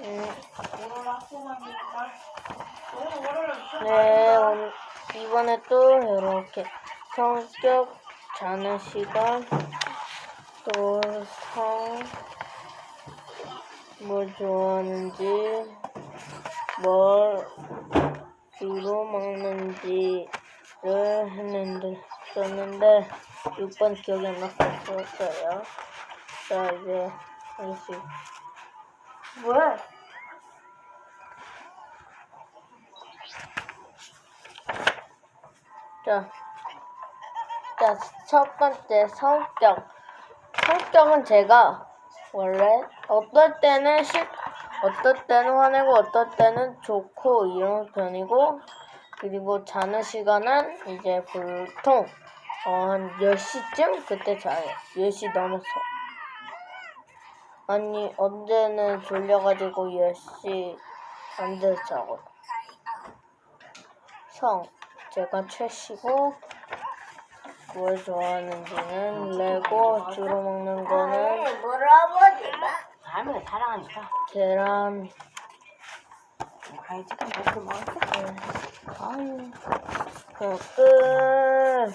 네, 이번에 또 이렇게 성격 자는 시간, 또 성, 뭘 좋아하는지, 뭘 주로 먹는지를 했는데, 썼는데, 6번 기억이 안 났었어요. 자, 이제, 다시. 뭐야? 자, 자, 첫 번째 성격. 성격은 제가 원래 어떨 때는 실, 어떨 때는 화내고 어떨 때는 좋고 이런 편이고 그리고 자는 시간은 이제 보통 어, 한 10시쯤 그때 자요. 10시 넘어서. 아니, 언제는 졸려가지고 10시 안 돼서 자고. 성. 제가 최씨고 뭘 좋아하는지는 레고 주로 먹는 거는 물어보지마. 할머니 사랑하니까. 계란 가야지. 그럼 먹을 먹을게. 아유 그냥 끝